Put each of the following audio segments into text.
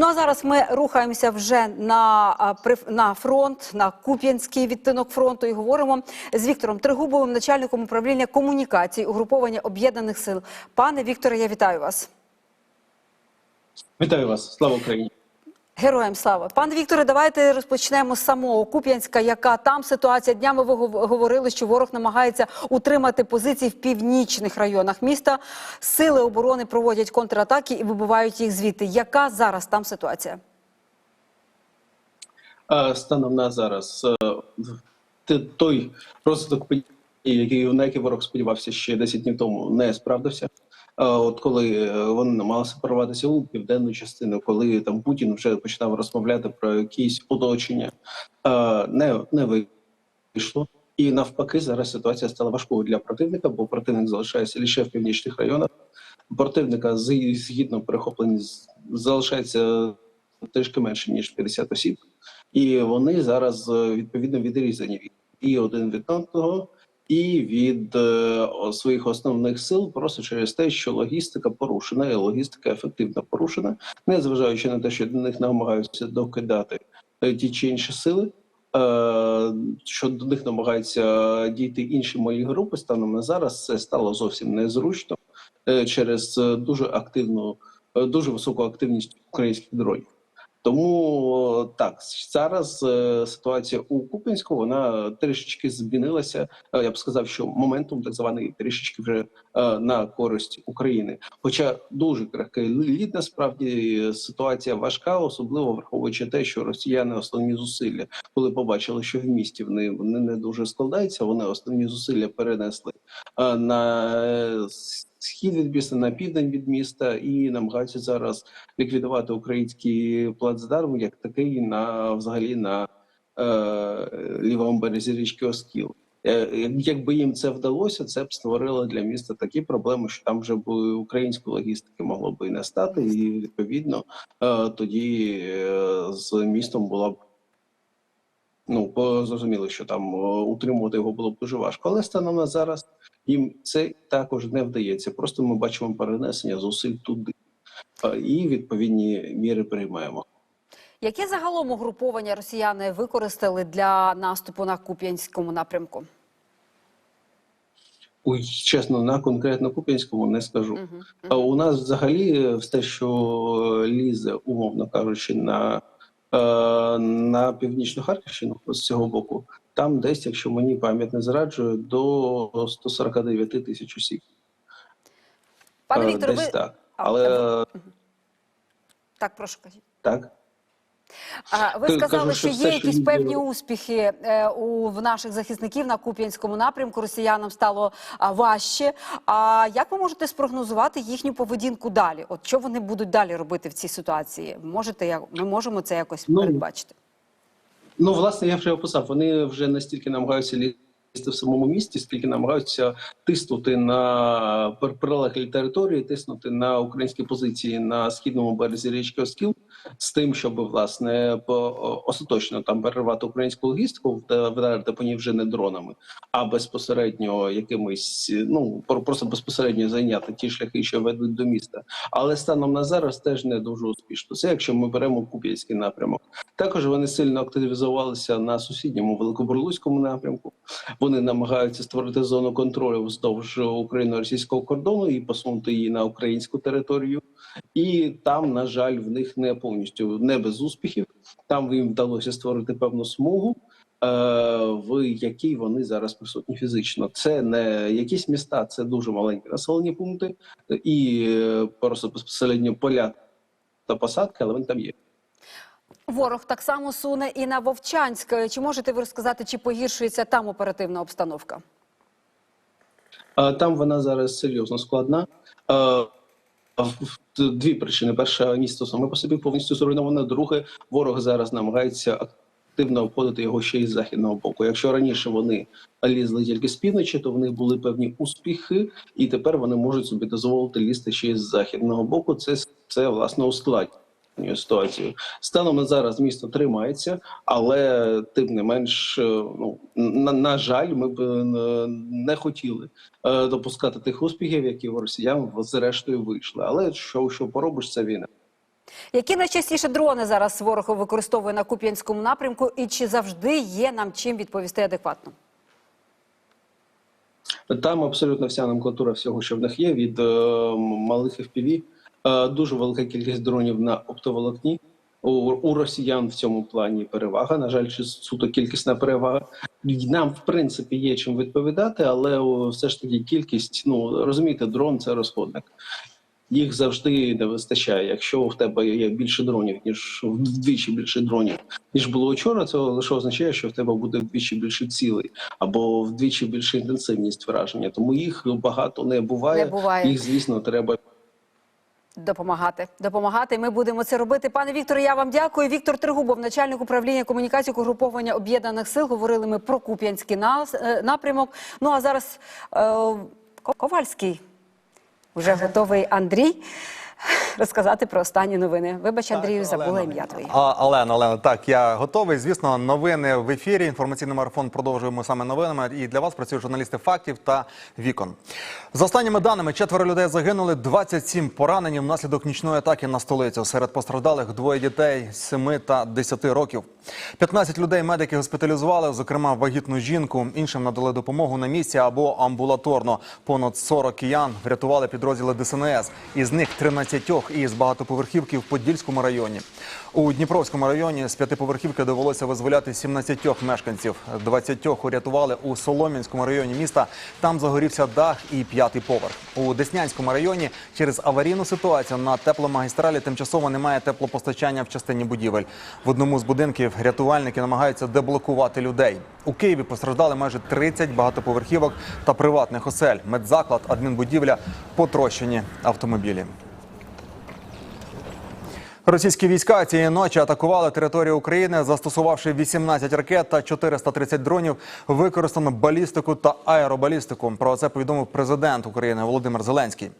Ну а зараз ми рухаємося вже на, на фронт, на Куп'янський відтинок фронту і говоримо з Віктором Тригубовим, начальником управління комунікацій угруповання об'єднаних сил. Пане Вікторе, я вітаю вас. Вітаю вас, слава Україні. Героям слава. Пане Вікторе, давайте розпочнемо з самого Куп'янська. Яка там ситуація? Днями ви говорили, що ворог намагається утримати позиції в північних районах міста. Сили оборони проводять контратаки і вибивають їх звідти. Яка зараз там ситуація? Станом на зараз е, той розвиток подій, на який ворог сподівався ще 10 днів тому, не справдився. От коли е, вони намагалися прорватися у південну частину, коли там Путін вже починав розмовляти про якісь оточення, не, не вийшло. І навпаки, зараз ситуація стала важкою для противника, бо противник залишається лише в північних районах. Противника згідно перехоплень залишається трішки менше ніж 50 осіб, і вони зараз е, відповідно відрізані від і один від одного, і від е, своїх основних сил, просто через те, що логістика порушена, і логістика ефективно порушена, незважаючи на те, що до них намагаються докидати е, ті чи інші сили. Е, що до них намагаються дійти інші мої групи станом на зараз, це стало зовсім незручно через дуже активну, дуже високу активність українських дронів. Тому е, так зараз е, ситуація у Купінську вона трішечки змінилася. Е, Я б сказав, що моментум так званий трішечки вже на користь України. Хоча дуже крихкий лід, насправді ситуація важка, особливо враховуючи те, що росіяни основні зусилля, коли побачили, що в місті вони, вони не дуже складаються, вони основні зусилля перенесли на схід від міста, на південь від міста, і намагаються зараз ліквідувати український плацдарм як такий на взагалі на е, лівому березі річки Оскіл. Е, як- Якби їм це вдалося, це б створило для міста такі проблеми, що там вже б української логістики могло би і не стати, і відповідно е, тоді е, з містом була б ну зрозуміло, що там утримувати його було б дуже важко. Але станом на зараз їм це також не вдається. Просто ми бачимо перенесення зусиль туди і відповідні міри приймаємо. Яке загалом угруповання росіяни використали для наступу на Куп'янському напрямку? Ой, чесно, на конкретно Куп'янському не скажу. Мгм. А у нас взагалі е, все, що лізе, умовно кажучи, на, е, на північну Харківщину з цього боку, там десь, якщо мені пам'ять не зраджує, до 149 тисяч осіб. Пане Е, Вікторе, десь ви так. А, Але так прошу кажіть. так. А, Ви сказали, що є якісь певні успіхи е, у в наших захисників на Куп'янському напрямку. Росіянам стало важче. А як ви можете спрогнозувати їхню поведінку далі? От що вони будуть далі робити в цій ситуації? Можете ми можемо це якось Ну, передбачити? Ну, власне, я вже описав. Вони вже настільки намагаються лізти в самому місті, скільки намагаються тиснути на прилеглі території, тиснути на українські позиції на східному березі річки Оскіл, з тим, щоб власне остаточно там перервати українську логістику, вда- вдарити по ній вже не дронами, а безпосередньо якимись, ну про- просто безпосередньо зайняти ті шляхи, що ведуть до міста. Але станом на зараз теж не дуже успішно. Це якщо ми беремо Куп'янський напрямок. Також вони сильно активізувалися на сусідньому великобурлуському напрямку. Вони намагаються створити зону контролю вздовж україно-російського кордону і посунути її на українську територію. І там, на жаль, в них не повністю не без успіхів. Там їм вдалося створити певну смугу. е, В якій вони зараз присутні фізично, це не якісь міста, це дуже маленькі населені пункти і е, просто безпосередньо поля та посадки, але вони там є. Ворог так само суне і на Вовчанськ. Чи можете ви розказати, чи погіршується там оперативна обстановка? Там вона зараз серйозно складна. Дві причини: перше, місто саме по собі повністю зруйноване. Друге, ворог зараз намагається активно обходити його ще із західного боку. Якщо раніше вони лізли тільки з півночі, то в них були певні успіхи, і тепер вони можуть собі дозволити лізти ще із західного боку. Це це власне ускладнює ситуацію. Станом на зараз місто тримається, але тим не менш, е, ну на, на жаль, ми б е, не хотіли е, допускати тих успіхів, які в росіян зрештою вийшли. Але що, що поробиш, це війна. Які найчастіше дрони зараз ворог використовує на Куп'янському напрямку, і чи завжди є нам чим відповісти адекватно? Там абсолютно вся номенклатура всього, що в них є, від е, малих FPV, дуже велика кількість дронів на оптоволокні. У, у росіян в цьому плані перевага. На жаль, чи суто кількісна перевага. Нам, в принципі, є чим відповідати, але все ж таки кількість, ну розумієте, дрон це розходник. Їх завжди не вистачає. Якщо в тебе є більше дронів, ніж вдвічі більше дронів, ніж було вчора, це лише означає, що в тебе буде вдвічі більше цілей або вдвічі більше інтенсивність враження. Тому їх багато не буває. Не буває. Їх, звісно, треба Допомагати, допомагати. Ми будемо це робити. Пане Вікторе, я вам дякую. Віктор Тригубов, начальник управління комунікації угруповання об'єднаних сил. Говорили ми про Куп'янський е, напрямок. Ну а зараз е, Ковальський вже готовий Андрій розказати про останні новини. Вибач, Андрію, забула ім'я твоє. А, Олена, Олена, так, я готовий. Звісно, новини в ефірі. Інформаційний марафон продовжуємо саме новинами. І для вас працюють журналісти фактів та вікон. За останніми даними, четверо людей загинули, 27 поранені внаслідок нічної атаки на столицю. Серед постраждалих двоє дітей 7 та 10 років. 15 людей медики госпіталізували, зокрема вагітну жінку. Іншим надали допомогу на місці або амбулаторно. Понад 40 киян врятували підрозділи ДСНС. Із них 13 із багатоповерхівки в Подільському районі. У Дніпровському районі з п'ятиповерхівки довелося визволяти 17 мешканців. 20 урятували у Солом'янському районі міста. Там загорівся дах і п'ятий поверх. У Деснянському районі через аварійну ситуацію на тепломагістралі тимчасово немає теплопостачання в частині будівель. В одному з будинків рятувальники намагаються деблокувати людей. У Києві постраждали майже 30 багатоповерхівок та приватних осель. Медзаклад, адмінбудівля, потрощені автомобілі. Російські війська цієї ночі атакували територію України, застосувавши 18 ракет та 430 дронів. Використано балістику та аеробалістику. Про це повідомив президент України Володимир Зеленський.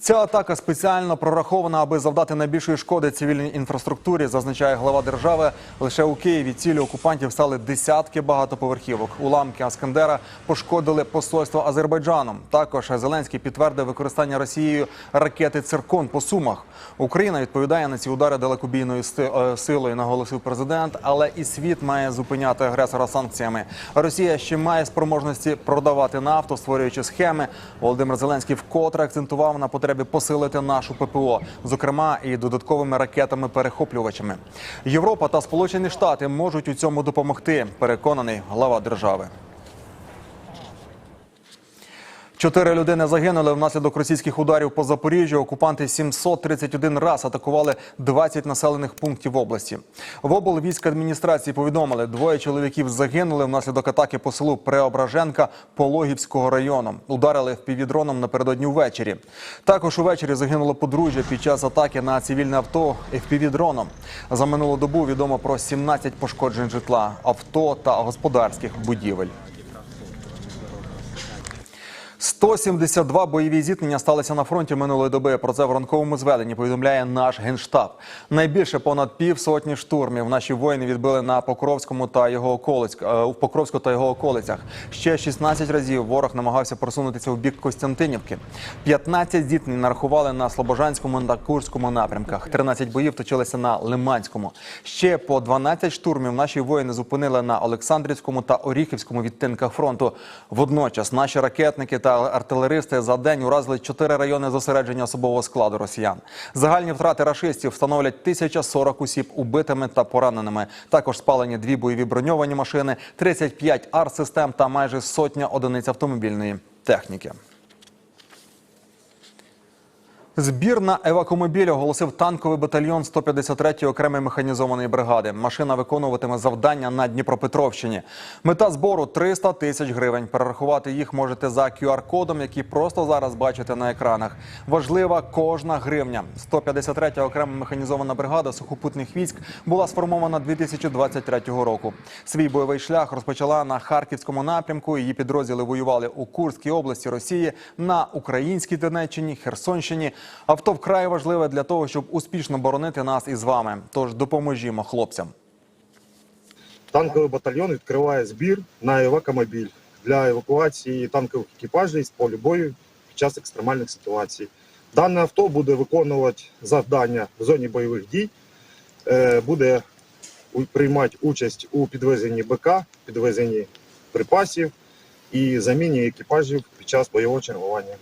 Ця атака спеціально прорахована, аби завдати найбільшої шкоди цивільній інфраструктурі, зазначає глава держави. Лише у Києві цілі окупантів стали десятки багатоповерхівок. Уламки Аскандера пошкодили посольство Азербайджану. Також Зеленський підтвердив використання Росією ракети Циркон по сумах. Україна відповідає на ці удари далекобійною е, силою, наголосив президент. Але і світ має зупиняти агресора санкціями. Росія ще має спроможності продавати нафту, створюючи схеми. Володимир Зеленський вкотре акцентував на потребі посилити нашу ППО, зокрема і додатковими ракетами-перехоплювачами. Європа та Сполучені Штати можуть у цьому допомогти. Переконаний глава держави. Чотири людини загинули внаслідок російських ударів по Запоріжжю. Окупанти 731 раз атакували 20 населених пунктів області. В облвійськадміністрації повідомили, двоє чоловіків загинули внаслідок атаки по селу Преображенка Пологівського району. Ударили впівдроном напередодні ввечері. Також увечері загинуло подружжя під час атаки на цивільне авто FPV-дроном. За минулу добу відомо про 17 пошкоджень житла, авто та господарських будівель. 172 бойові зіткнення сталися на фронті минулої доби. Про це в ранковому зведенні повідомляє наш генштаб. Найбільше понад півсотні штурмів наші воїни відбили на Покровському та його околиць е, в Покровську та його околицях. Ще 16 разів ворог намагався просунутися в бік Костянтинівки. 15 зіткнень нарахували на Слобожанському та Курському напрямках. 13 боїв точилися на Лиманському. Ще по 12 штурмів наші воїни зупинили на Олександрівському та Оріхівському відтинках фронту. Водночас наші ракетники та артилеристи за день уразили чотири райони зосередження особового складу росіян. Загальні втрати рашистів становлять 1040 осіб убитими та пораненими. Також спалені дві бойові броньовані машини, 35 артсистем та майже сотня одиниць автомобільної техніки. Збір на евакомобіль оголосив танковий батальйон 153-ї окремої механізованої бригади. Машина виконуватиме завдання на Дніпропетровщині. Мета збору 300 тисяч гривень. Перерахувати їх можете за QR-кодом, який просто зараз бачите на екранах. Важлива кожна гривня. 153-я окрема механізована бригада сухопутних військ була сформована 2023 року. Свій бойовий шлях розпочала на харківському напрямку. Її підрозділи воювали у Курській області Росії, на українській Донеччині, Херсонщині. Авто вкрай важливе для того, щоб успішно боронити нас із вами. Тож допоможімо хлопцям. Танковий батальйон відкриває збір на евакомобіль для евакуації танкових екіпажів з полю бою під час екстремальних ситуацій. Дане авто буде виконувати завдання в зоні бойових дій, е, буде приймати участь у підвезенні БК, підвезенні припасів і заміні екіпажів під час бойового чергування.